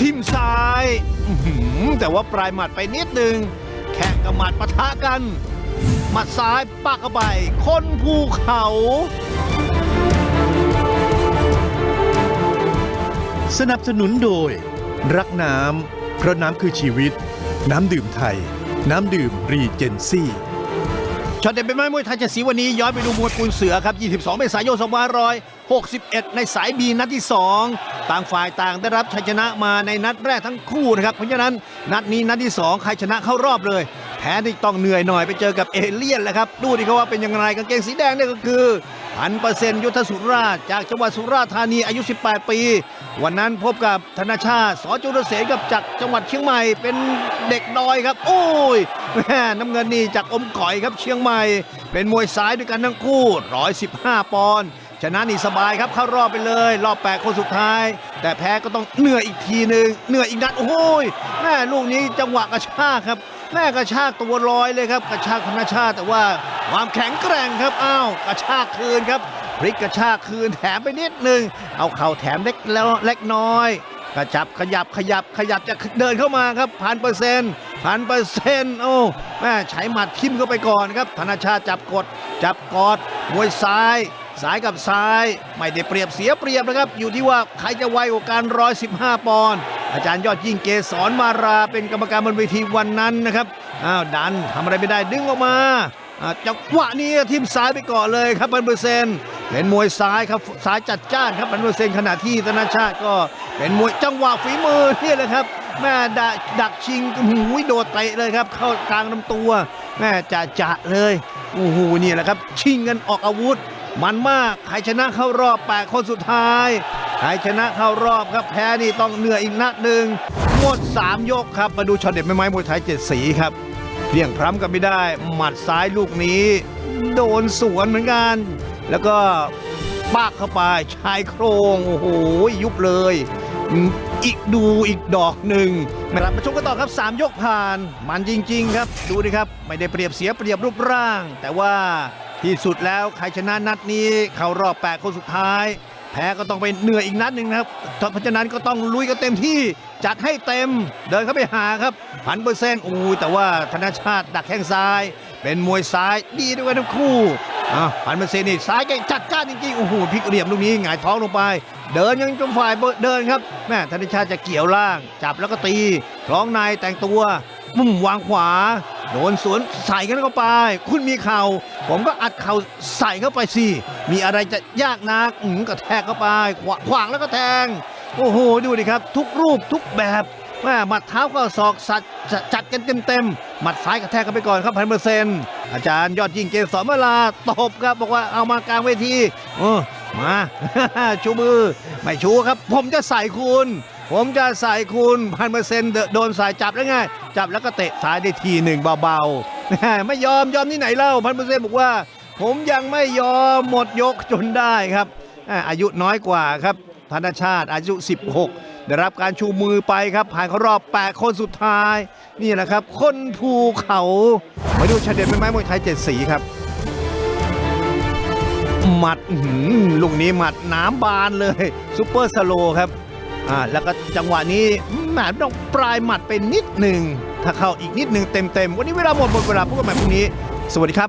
ทิมซ้ายอื้อหือแต่ว่าปลายหมัดไปนิดนึง แข่งกับหมัดปะทะกัน หมัดซ้ายปักเข้าไปคนภูเขา สนับสนุนโดย รักน้ำเพราะน้ำคือชีวิต น้ำดื่มไทย น้ำดื่มรีเจนซี่ ช็อตเด็ดเป็นไม้มวยไทยจะสีวันนี้ย้อนไปดูมวยปูนเสือครับ 22 เมษายน 2561 ในสายบีนัดที่ 2 ต่างฝ่ายต่างได้รับชัยชนะมาในนัดแรกทั้งคู่นะครับเพราะฉะนั้นนัดนี้นัดที่ 2 ใครชนะเข้ารอบเลย แพ้นี่ต้องเหนื่อยหน่อยไปเจอกับเอเลี่ยนแหละครับดูดิเขาว่าเป็นยังไงกางเกงสีแดงนี่ก็คือพันเปอร์เซ็นต์ยุทธสุราชจากจังหวัดสุราษฎร์ธานีอายุ 18 ปี วันนั้นพบกับธนชาติสจุลเสนกับจากจังหวัดเชียงใหม่เป็นเด็กดอยครับ โอ้ยแม่น้ำเงินนี่จากอมก่อยครับเชียงใหม่ เป็นมวยซ้ายด้วยกันทั้งคู่ 115 ปอนด์ ชนะนี่สบายครับเข้ารอบไปเลย รอบแปดคนสุดท้าย แต่แพ้ก็ต้องเหนื่อยอีกทีหนึ่งเหนื่อยอีกนัดโอ้โหยแม่ลูกนี้จังหวะกระชากครับแม่กระชากตัวลอยเลยครับ กระชากธนชาติแต่ว่าความแข็งแกร่งครับอ้าวกระชากคืนครับพลิกกระชากคืนแถมไปนิดหนึ่งเอาเข่าแถมเล็กแล้วเล็กน้อยกระจับขยับขยับขยับจะเดินเข้ามาครับพันเปอร์เซ็นต์พันเปอร์เซ็นต์โอ้แม่ใช้หมัดทิ่มเข้าไปก่อนครับธนชาติจับกด จับกอดมวยซ้าย ซ้ายกับซ้ายไม่ได้เปรียบเสียเปรียบนะครับ อยู่ที่ว่าใครจะไวกว่าการ115ปอนด์อาจารย์ยอดยิ่งเกษรมาราเป็นกรรมการบนเวทีวันนั้นนะครับอ้าวดันทำอะไรไม่ได้ดึงออกมาจังหวะนี้ทิมซ้ายไปก่อนเลยครับพันเปอร์เซนเป็นมวยซ้ายครับซ้ายจัดจ้านครับพันเปอร์เซนขณะที่ธนชาติก็เป็นมวยจังหวะฝีมือนี่แหละครับแม่ดักดักชิงหูยโดดเตะเลยครับ เข้ากลางลำตัวแม่จะจะเลยโอ้โหนี่แหละครับ ชิงกันออกอาวุธ มันมากใครชนะเข้ารอบแปดคนสุดท้ายใครชนะเข้ารอบครับแพ้นี่ต้องเหนื่อยอีกนัดหนึ่งหมด 3 ยกครับ มาดูช็อตเด็ดไม่ไม้มวยไทยเจ็ดสีครับเพียงพร้ำกันไม่ได้ หมัดซ้ายลูกนี้ โดนสวนเหมือนกัน แล้วก็ปากเข้าไปชายโครงโอ้โหยุบเลยอีกดูอีกดอกหนึ่งมารับมาชมกันต่อครับ 3 ยกผ่าน มันจริง ๆ ครับ ดูดิครับ ไม่ได้เปรียบเสียเปรียบรูปร่าง แต่ว่า ที่สุดแล้วใครชนะนัดนี้เข้ารอบ8คนสุดท้าย แพ้ก็ต้องไปเหนื่อยอีกนัดหนึ่งนะครับเพราะฉะนั้นก็ต้องลุยกันเต็มที่จัดให้เต็มเดินเข้าไปหาครับพันเปอร์เซ็นต์อู้ยแต่ว่าธนชาติดักแข้งซ้าย เป็นมวยซ้ายดีด้วยกันทั้งคู่อะพันเปอร์เซ็นต์นี่ซ้ายแกจัดจ้านจริงๆโอ้โหพลิกเหลี่ยมลูกนี้หงายท้องลงไป เดินยังจมฝ่ายเดินครับแม่ธนชาติจะเกี่ยวล่าง จับแล้วก็ตีร้องในแต่งตัวมุ่มวางขวา โดนสวนใส่กันเข้าไป คุณมีเข่า ผมก็อัดเข่าใส่เข้าไปสิมีอะไรจะยากนักอืมกระแทกเข้าไป ขวาขวางแล้วก็แทง โอ้โห ดูดิครับ ทุกรูปทุกแบบแม่หมัดเท้าก็ศอกสัดจัดจัดกันเต็มๆหมัดซ้ายกระแทกกันไปก่อนครับพันเปอร์เซ็นต์อาจารย์ยอดยิงเกษรเวลาตบครับบอกว่าเอามากลางเวทีเออมา ชูมือ ไม่ชูครับ ผมจะใส่คุณ ผมจะใส่คุณพันเปอร์เซ็นต์โดนสายจับแล้วไงจับแล้วก็เตะซ้ายได้ทีหนึ่งเบาๆไม่ยอมยอมที่ไหนเล่าพันเปอร์เซ็นต์บอกว่า ผมยังไม่ยอมหมดยกจนได้ครับอายุน้อยกว่าครับธนชาติอายุ 16 ได้รับการชูมือไปครับ ผ่านเขารอบ 8 คนสุดท้าย นี่แหละครับ คนภูเขามาดูชาเด็ดเป็นไม้มวยไทยเจ็ดสีครับหมัดหลูกนี้หมัดน้ำบานเลยซูเปอร์สโลครับ อ่าแล้วก็จังหวะนี้แหมต้องปลายหมัดไปนิดหนึ่งถ้าเข้าอีกนิดหนึ่งเต็มๆวันนี้เวลาหมดหมดเวลาพบกันใหม่พรุ่งนี้ สวัสดีครับ